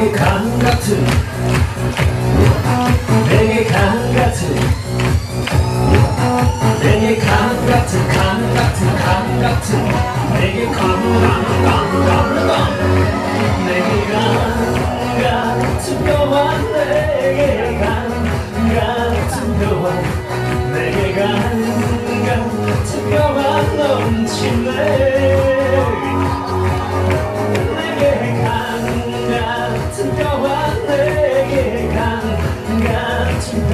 내게 감 같은 내게 감 같은 내게 감 같은 감 같은 감 같은 내게 감감감감감 내게 감 같은 너와 내게 감 같은 너와 내게 감 같은 너와 넘치네 내게 가는 같은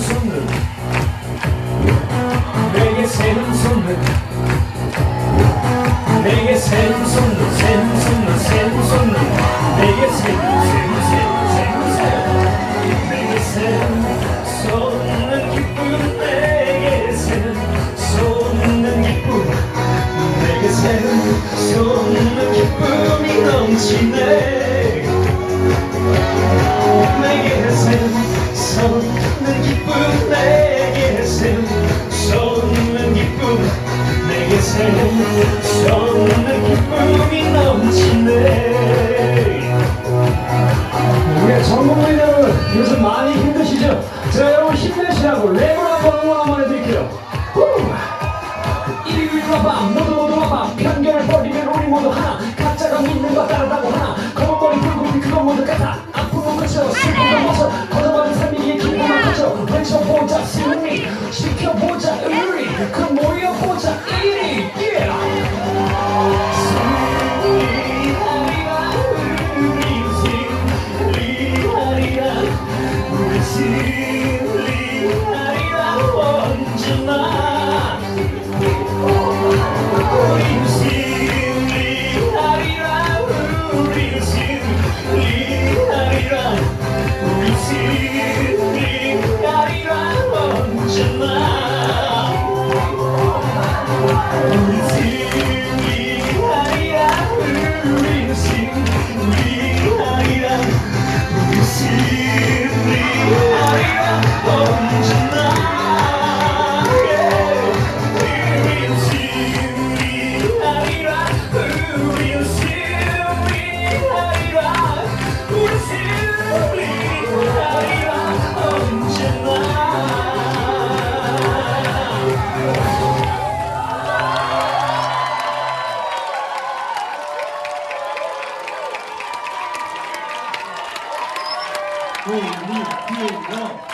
손은 내게 새는 손은 내게 새는 손은 새소없는 기쁨이 넘치네 내게 새소없는 기쁨 내게 새소없는 기쁨 내게 새소없는 기쁨이 넘치네 우리 전국민 여러분 요즘 많이 힘드시죠? 제가 여러분 힘내시라고 랩을 한번 응원 한번 해드릴게요 후! 이리 와봐 누가 따르다고 하나 거목거리 불고기 그건 모두 같아 아픔은 그쳐 슬픔은 벗어 걸어가는 삶이 기쁨은 그쳐 외쳐보자 승리. 지켜보자 의리. 그 모여보자 일이 Yeah. 5、2、9、6、5